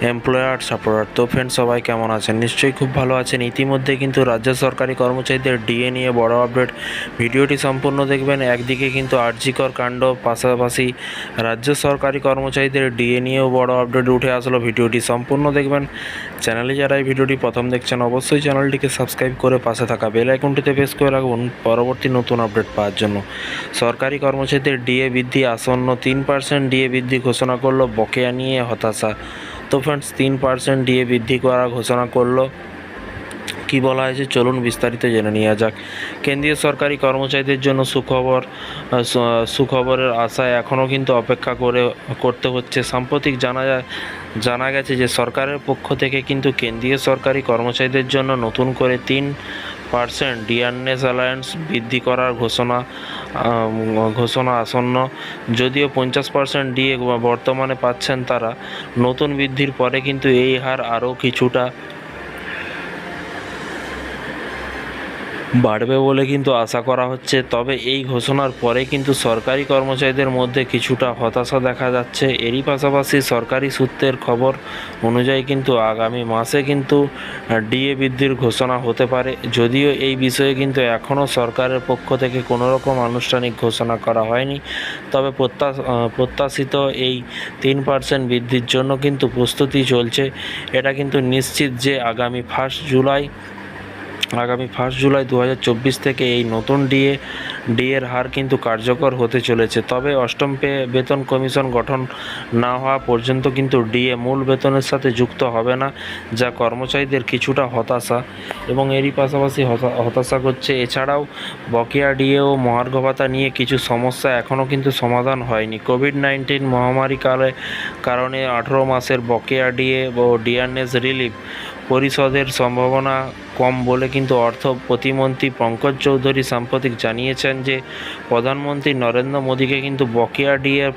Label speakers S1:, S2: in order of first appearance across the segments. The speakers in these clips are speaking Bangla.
S1: এমপ্লয়ার সাপোর্টার তো ফ্রেন্ড সবাই কেমন আছেন? নিশ্চয়ই খুব ভালো আছেন। ইতিমধ্যে কিন্তু রাজ্য সরকারি কর্মচারীদের ডিএ নিয়ে বড় আপডেট ভিডিওটি সম্পূর্ণ দেখবেন। একদিকে কিন্তু আর্জিকর কাণ্ড, পাশাপাশি রাজ্য সরকারি কর্মচারীদের ডিএ নিয়েও বড় আপডেট উঠে আসলো। ভিডিওটি সম্পূর্ণ দেখবেন। চ্যানেলে যারা এই ভিডিওটি প্রথম দেখছেন, অবশ্যই চ্যানেলটিকে সাবস্ক্রাইব করে পাশে থাকা বেল আইকনটিতে প্রেস করে রাখুন পরবর্তী নতুন আপডেট পাওয়ার জন্য। সরকারি কর্মচারীদের ডিএ বৃদ্ধি, আসন্ন তিন পার্সেন্ট ডিএ বৃদ্ধি ঘোষণা করল বকেয়া নিয়ে হতাশা। তো ফ্রেন্ডস তিন পার্সেন্ট ডিএ বৃদ্ধি করা ঘোষণা করল। কি বলা হয়েছে? চলুন বিস্তারিত জেনে নেওয়া যাক। কেন্দ্রীয় সরকারি কর্মচারীদের জন্য সুখবর সুখবরের আশায় এখনও কিন্তু অপেক্ষা করে, করতে হচ্ছে। সাম্প্রতিক জানা যায়, জানা গেছে যে সরকারের পক্ষ থেকে কিন্তু কেন্দ্রীয় সরকারি কর্মচারীদের জন্য নতুন করে তিন পার্সেন্ট ডিয়ারনেস অ্যালায়েন্স বৃদ্ধি করার ঘোষণা ঘোষণা আসন্ন। যদিও পঞ্চাশ পার্সেন্ট ডিএ বর্তমানে পাচ্ছেন তারা, নতুন বৃদ্ধির পরে কিন্তু এই হার আরও কিছুটা বাড়বে বলে কিন্তু আশা করা হচ্ছে। তবে এই ঘোষণার পরে কিন্তু সরকারি কর্মচারীদের মধ্যে কিছুটা হতাশা দেখা যাচ্ছে। এরই পাশাপাশি সরকারি সূত্রের খবর অনুযায়ী কিন্তু আগামী মাসে কিন্তু ডিএ বৃদ্ধির ঘোষণা হতে পারে। যদিও এই বিষয়ে কিন্তু এখনও সরকারের পক্ষ থেকে কোনো রকম আনুষ্ঠানিক ঘোষণা করা হয়নি। তবে প্রত্যাশ প্রত্যাশিত এই তিন পার্সেন্ট বৃদ্ধির জন্য কিন্তু প্রস্তুতি চলছে। এটা কিন্তু নিশ্চিত যে আগামী ফার্স্ট জুলাই আগামী ফার্স্ট জুলাই দু হাজার চব্বিশ থেকে এই নতুন ডিএ ডিএর হার কিন্তু কার্যকর হতে চলেছে। তবে অষ্টম পে বেতন কমিশন গঠন না হওয়া পর্যন্ত কিন্তু ডিএ মূল বেতনের সাথে যুক্ত হবে না, যা কর্মচারীদের কিছুটা হতাশা এবং এরই পাশাপাশি হতা- হতাশা করছে। এছাড়াও বকেয়া ডিএ ও মহার্ঘ ভাতা নিয়ে কিছু সমস্যা এখনও কিন্তু সমাধান হয়নি। কোভিড নাইন্টিন মহামারী কালে, কারণে আঠেরো মাসের বকেয়া ডিএ ও ডিআরনেস রিলিফ পরিশোধের সম্ভাবনা কম বলে কিন্তু অর্থ প্রতিমন্ত্রী পঙ্কজ চৌধুরী সাম্প্রতিক জানিয়েছেন যে প্রধানমন্ত্রী নরেন্দ্র মোদীকে কিন্তু বকেয়া ডিএর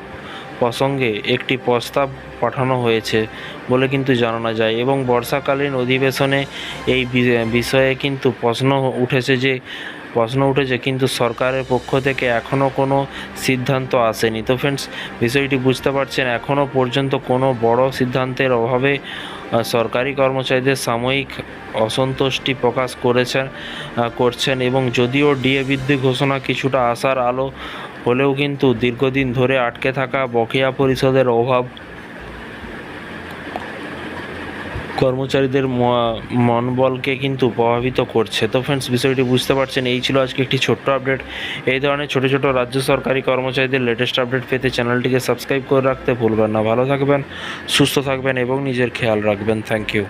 S1: প্রসঙ্গে একটি প্রস্তাব পাঠানো হয়েছে বলে কিন্তু জানানো যায় এবং বর্ষাকালীন অধিবেশনে এই বিষয়ে কিন্তু প্রশ্ন উঠেছে যে প্রশ্ন উঠেছে, কিন্তু সরকারের পক্ষ থেকে এখনও কোনো সিদ্ধান্ত আসেনি। তো ফ্রেন্ডস বিষয়টি বুঝতে পারছেন এখনও পর্যন্ত কোনো বড় সিদ্ধান্তের অভাবে সরকারি কর্মচারীদের সাময়িক অসন্তুষ্টি প্রকাশ করেছেন করছেন এবং যদিও ডিএ বৃদ্ধি ঘোষণা কিছুটা আসার আলো হলেও কিন্তু দীর্ঘদিন ধরে আটকে থাকা বকেয়া পরিশোধের অভাব কর্মচারীদের মনবলকে কিন্তু প্রভাবিত করছে। তো ফ্রেন্ডস বিষয়টি বুঝতে পারছেন, এই ছিল আজকে একটি ছোট্ট আপডেট এই ধরনের ছোট ছোট রাজ্য সরকারি কর্মচারীদের লেটেস্ট আপডেট পেতে চ্যানেলটিকে সাবস্ক্রাইব করে রাখতে ভুলবেন না। ভালো থাকবেন, সুস্থ থাকবেন এবং নিজের খেয়াল রাখবেন। Thank you